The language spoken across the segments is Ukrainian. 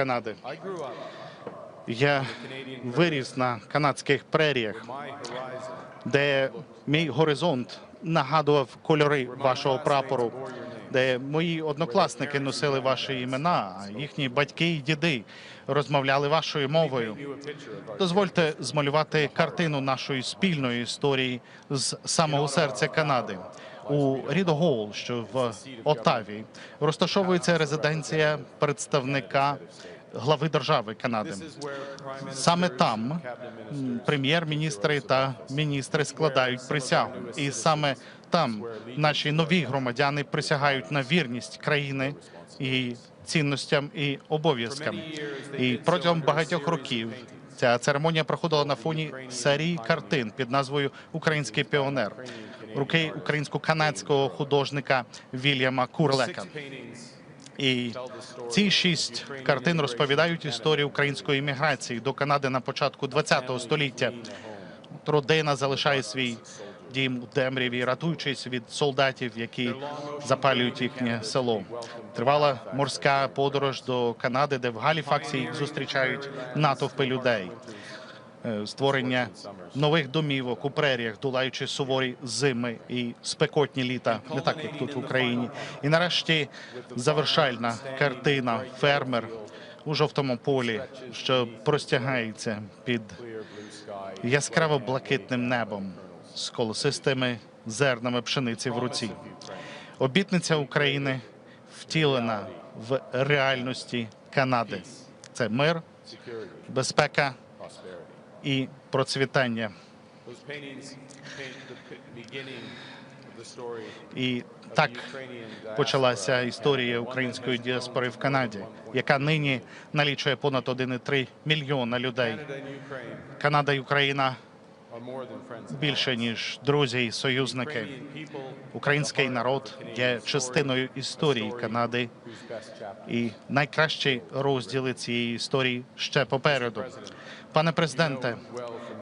Канади. Я виріс на канадських преріях, де мій горизонт нагадував кольори вашого прапору, де мої однокласники носили ваші імена, а їхні батьки і діди розмовляли вашою мовою. Дозвольте змалювати картину нашої спільної історії з самого серця Канади. У Рідо Голл, що в Отаві, розташовується резиденція представника глави держави Канади. Саме там прем'єр-міністри та міністри складають присягу, і саме там наші нові громадяни присягають на вірність країни і цінностям і обов'язкам. І протягом багатьох років ця церемонія проходила на фоні серії картин під назвою Український піонер руки українсько-канадського художника Вільяма Курлека. І ці шість картин розповідають історію української імміграції до Канади на початку ХХ століття. Родина залишає свій дім у темряві, рятуючись від солдатів, які запалюють їхнє село. Тривала морська подорож до Канади, де в Галіфаксі їх зустрічають натовпи людей. Е, Створення нових домівок у преріях, долаючи суворі зими і спекотні літа, не так як тут в Україні. І нарешті завершальна картина фермер у жовтому полі, що простягається під яскраво блакитним небом з колосистими зернами пшениці в руці. Обітниця України втілена в реальності Канади. Це мир, безпека і процвітання. І так почалася історія української діаспори в Канаді, яка нині налічує понад 1,3 мільйона людей. Канада і Україна більше ніж друзі і союзники. Український народ є частиною історії Канади, і найкращі розділи цієї історії ще попереду. Пане президенте,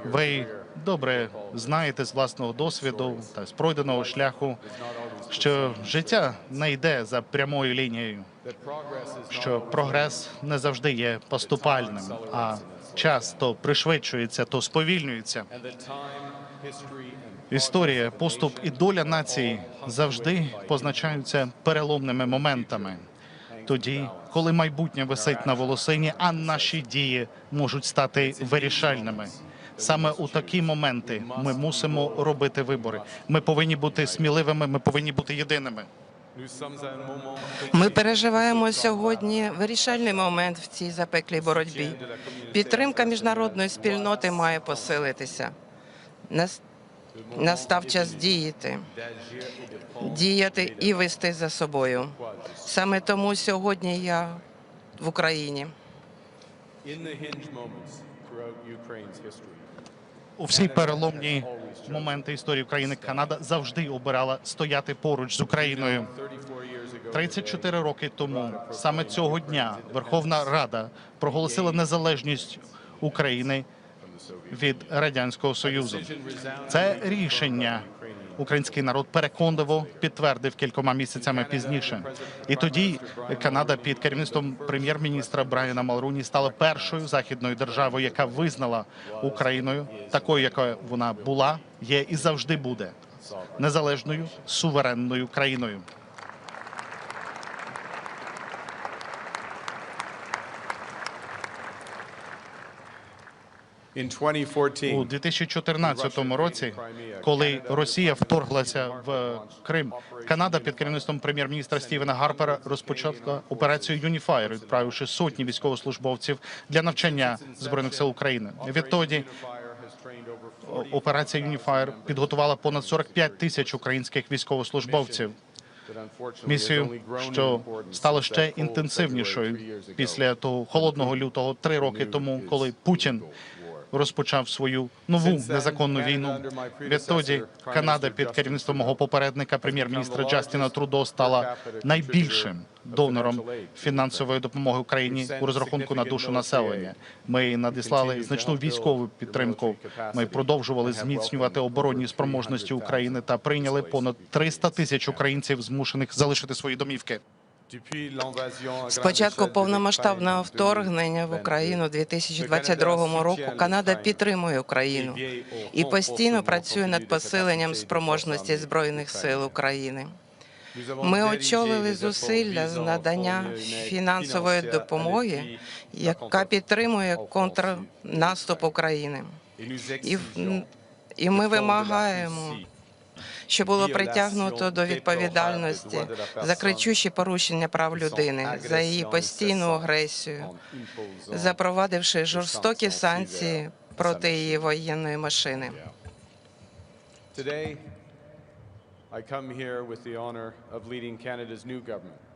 ви добре знаєте з власного досвіду та з пройденого шляху, що життя не йде за прямою лінією, що прогрес не завжди є поступальним, а час то пришвидшується, то сповільнюється. Історія, поступ і доля нації завжди позначаються переломними моментами. Тоді, коли майбутнє висить на волосині, а наші дії можуть стати вирішальними. Саме у такі моменти ми мусимо робити вибори. Ми повинні бути сміливими, ми повинні бути єдиними. Ми переживаємо сьогодні вирішальний момент в цій запеклій боротьбі. Підтримка міжнародної спільноти має посилитися. Нас- Настав час діяти, діяти і вести за собою. Саме тому сьогодні я в Україні. У всі переломні моменти історії України Канада завжди обирала стояти поруч з Україною. 34 years ago, 34 роки тому, саме цього дня, Верховна Рада проголосила незалежність України від радянського союзу. Це рішення український народ переконливо підтвердив кількома місяцями пізніше. І тоді Канада під керівництвом прем'єр-міністра Брайана Малруні стала першою західною державою, яка визнала Україною такою, якою вона була, є і завжди буде незалежною суверенною країною. У 2014, 2014 році, коли Росія вторглася в Крим, Канада під керівництвом прем'єр-міністра Стівена Гарпера розпочала операцію «Юніфаєр», відправивши сотні військовослужбовців для навчання збройних сил України. Відтоді Fire has trained over 40 операція «Юніфаєр» підготувала понад 45 тисяч українських військовослужбовців. Місію, що стало ще інтенсивнішою після того холодного лютого три роки тому, коли Путін розпочав свою нову незаконну війну. Відтоді Канада під керівництвом мого попередника, прем'єр-міністра Джастіна Трудо, стала найбільшим донором фінансової допомоги Україні у розрахунку на душу населення. Ми надіслали значну військову підтримку. Ми продовжували зміцнювати оборонні спроможності України та прийняли понад 300 тисяч українців, змушених залишити свої домівки. L'invasion Спочатку повномасштабного вторгнення в 2022, Україну у 2022 року Канада підтримує Україну і постійно працює над посиленням спроможності збройних сил України. Ми очолили зусилля з надання фінансової допомоги, яка підтримує контрнаступ України. І, ми вимагаємо, що було притягнуто до відповідальності за кричущі порушення прав людини, за її постійну агресію, запровадивши жорстокі санкції проти її воєнної машини. Today, I come here with the honor of leading Canada's new government.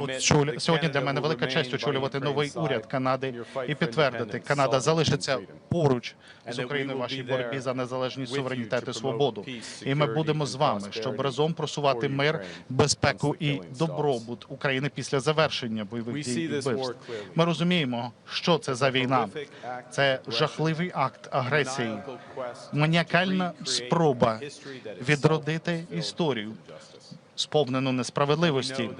От сьогодні для мене велика честь очолювати новий уряд Канади і підтвердити, Канада залишиться поруч з Україною в вашій боротьбі за незалежність, суверенітет і свободу. І ми будемо з вами, щоб разом просувати мир, безпеку і добробут України після завершення бойових дій і вбивств. Ми розуміємо, що це за війна. Це жахливий акт агресії, маніакальна спроба відродити історію. Сповнену несправедливості.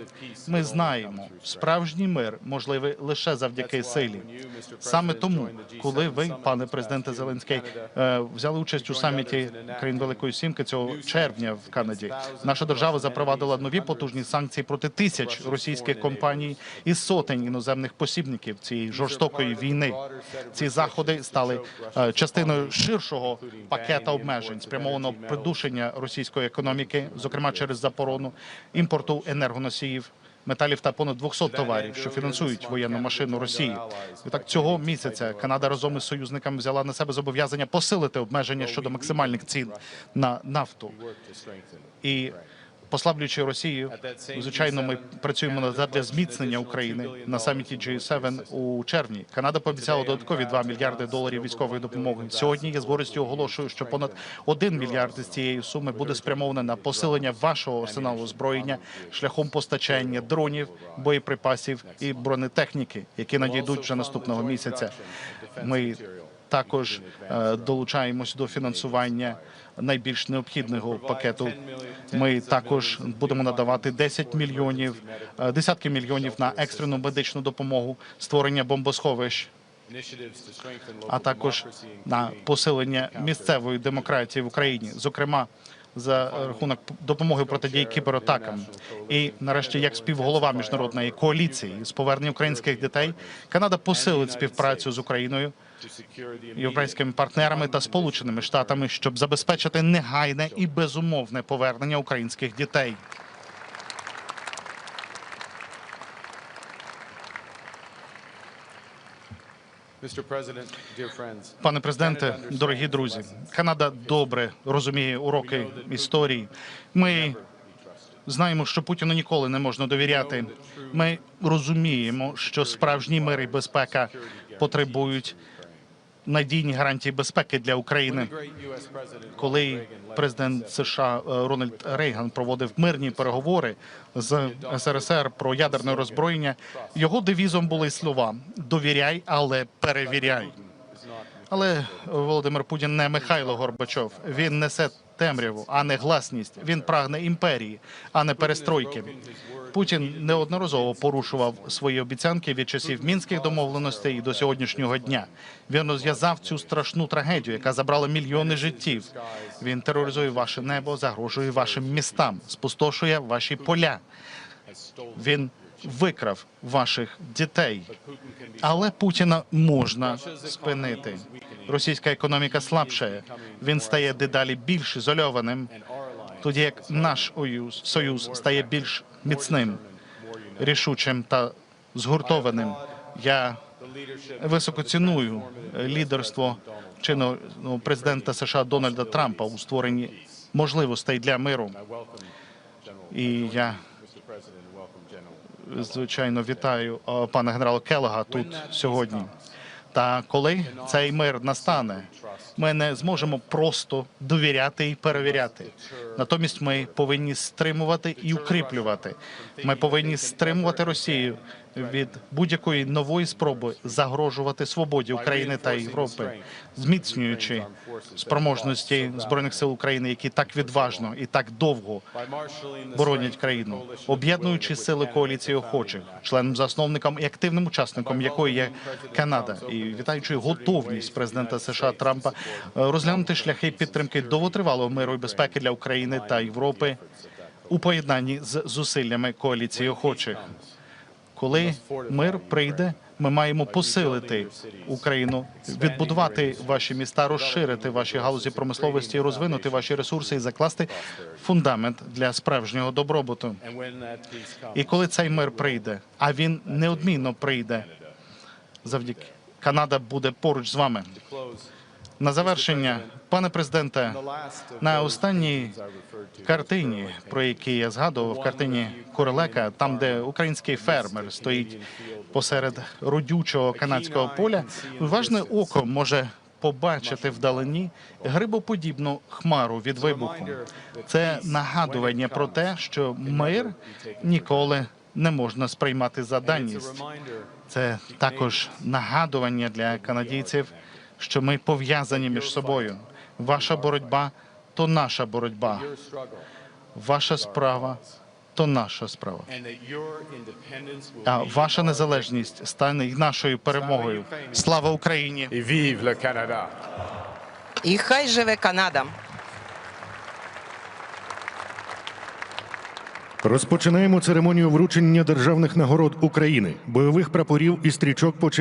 Ми знаємо, справжній мир можливий лише завдяки силі. Саме тому, коли ви, пане президенте Зеленський, е, взяли участь у саміті країн Великої Сімки цього червня в Канаді, наша держава запровадила нові потужні санкції проти тисяч російських компаній і сотень іноземних посібників цієї жорстокої війни. Ці заходи стали е, частиною ширшого пакета обмежень, спрямованого придушення російської економіки, зокрема через заборону імпорту енергоносіїв. Металів та понад 200 товарів, що фінансують воєнну машину Росії. І так цього місяця Канада разом із союзниками взяла на себе зобов'язання посилити обмеження щодо максимальних цін на нафту. І послаблюючи Росію, звичайно, ми працюємо над для зміцнення України на саміті G7 у червні. Канада пообіцяла додаткові 2 мільярди доларів військової допомоги. Сьогодні я з гордістю оголошую, що понад 1 мільярд з цієї суми буде спрямовано на посилення вашого арсеналу озброєння шляхом постачання дронів, боєприпасів і бронетехніки, які надійдуть вже наступного місяця. Ми також е, долучаємось до фінансування найбільш необхідного пакету. Ми також будемо надавати 10 мільйонів, е, десятки мільйонів на екстрену медичну допомогу, створення бомбосховищ, а також на посилення місцевої демократії в Україні, зокрема. За рахунок допомоги протидії кібератакам, і нарешті, як співголова міжнародної коаліції з повернення українських дітей, Канада посилить співпрацю з Україною європейськими партнерами та сполученими штатами, щоб забезпечити негайне і безумовне повернення українських дітей. Пане президенте, дорогі друзі, Канада добре розуміє уроки історії. Ми знаємо, що Путіну ніколи не можна довіряти. Ми розуміємо, що справжній мир і безпека потребують надійні гарантії безпеки для України. коли президент США е, Рональд Рейган проводив мирні переговори з СРСР про ядерне роззброєння, його девізом були слова довіряй, але перевіряй. Але Володимир Путін не Михайло Горбачов. Він несе темряву, а не гласність. Він прагне імперії, а не перестройки. Путін неодноразово порушував свої обіцянки від часів мінських домовленостей до сьогоднішнього дня. Він розв'язав цю страшну трагедію, яка забрала мільйони життів. Він тероризує ваше небо, загрожує вашим містам, спустошує ваші поля. Він викрав ваших дітей. Але Путіна можна спинити. Російська економіка слабшає. Він стає дедалі більш ізольованим, тоді як наш оюз- союз стає більш міцним, рішучим та згуртованим. Я високо ціную лідерство чинного президента США Дональда Трампа у створенні можливостей для миру. І я звичайно вітаю е, пана генерала Келага тут сьогодні. Та коли цей мир настане, Ми не зможемо просто довіряти і перевіряти. Натомість ми повинні стримувати і укріплювати. Ми повинні стримувати Росію від будь-якої нової спроби загрожувати свободі України та Європи, зміцнюючи спроможності збройних сил України, які так відважно і так довго боронять країну, об'єднуючи сили коаліції охочих, членом засновником і активним учасником якої є Канада, і вітаючи готовність президента США Трампа е, розглянути шляхи підтримки довготривалого миру і безпеки для України та Європи у поєднанні з зусиллями коаліції охочих. Коли мир прийде, ми маємо посилити Україну, відбудувати ваші міста, розширити ваші галузі промисловості, розвинути ваші ресурси і закласти фундамент для справжнього добробуту. І коли цей мир прийде, а він неодмінно прийде, завдяки Канада буде поруч з вами. На завершення, пане президенте, на останній картині, про які я згадував, картині Королека, там, де український фермер стоїть посеред родючого канадського поля, уважне око може побачити вдалині грибоподібну хмару від вибуху. Це нагадування про те, що мир ніколи не можна сприймати за даність. Це також нагадування для канадійців, що ми пов'язані між собою. Ваша боротьба то наша боротьба. Ваша справа то наша справа. А ваша незалежність стане й нашою перемогою. Слава Україні! І хай живе Канада! Розпочинаємо церемонію вручення державних нагород України, бойових прапорів і стрічок почесті